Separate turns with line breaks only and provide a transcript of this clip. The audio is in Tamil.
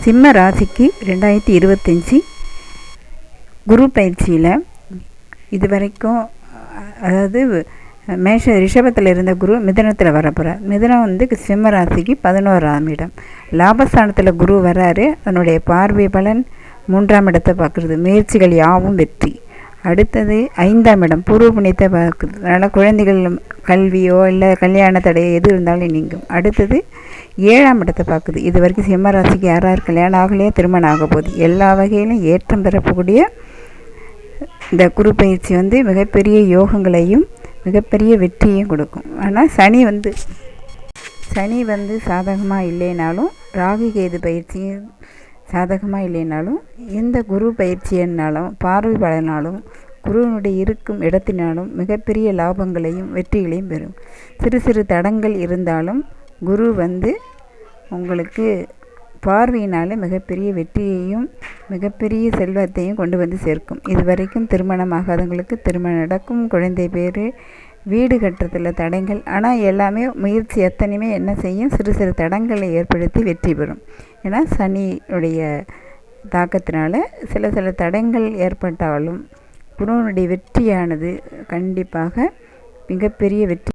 சிம்ம ராசிக்கு ரெண்டாயிரத்தி இருபத்தஞ்சி குரு பயிற்சியில் இது வரைக்கும் அதாவது மேஷ ரிஷபத்தில் இருந்த குரு மிதனத்தில் வரப்போகிறார் மிதனம் வந்து சிம்ம ராசிக்கு பதினோராம் இடம். லாபஸ்தானத்தில் குரு வராரு அதனுடைய பார்வை பலன் மூன்றாம் இடத்தை பார்க்குறது. முயற்சிகள் யாவும் வெற்றி. அடுத்தது ஐந்தாம் இடம் பூர்வ புண்ணியத்தை பார்க்குது அதனால் குழந்தைகள் கல்வியோ இல்லை கல்யாண தடையோ எது இருந்தாலும் நீங்கும். அடுத்தது ஏழாம் இடத்தை பார்க்குது. இது வரைக்கும் சிம்ம ராசிக்கு யார் யார் கல்யாணம் ஆகலையோ திருமணம் ஆக போகுது. எல்லா வகையிலும் ஏற்றம் பெறக்கூடிய இந்த குரு பயிற்சி வந்து மிகப்பெரிய யோகங்களையும் மிகப்பெரிய வெற்றியையும் கொடுக்கும். ஆனால் சனி வந்து சனி வந்து சாதகமாக இல்லைனாலும் ராகு கேது பயிற்சியும் சாதகமாக இல்லைனாலும் இந்த குரு பயிற்சியினாலும் பார்வை பலனாலும் குருவினுடைய இருக்கும் இடத்தினாலும் மிகப்பெரிய லாபங்களையும் வெற்றிகளையும் பெறும். சிறு சிறு தடங்கள் இருந்தாலும் குரு வந்து உங்களுக்கு பார்வையினால் மிகப்பெரிய வெற்றியையும் மிகப்பெரிய செல்வத்தையும் கொண்டு வந்து சேர்க்கும். இது வரைக்கும் திருமணமாகாதவங்களுக்கு திருமணம் நடக்கும். குழந்தை பேர் வீடு கட்டுறதில் தடங்கள் ஆனால் எல்லாமே முயற்சி எத்தனையுமே என்ன செய்யும்? சிறு சிறு தடங்களை ஏற்படுத்தி வெற்றி பெறும். ஏன்னா சனியுடைய தாக்கத்தினால சில சில தடங்கள் ஏற்பட்டாலும் குருவனுடைய வெற்றியானது கண்டிப்பாக மிகப்பெரிய வெற்றி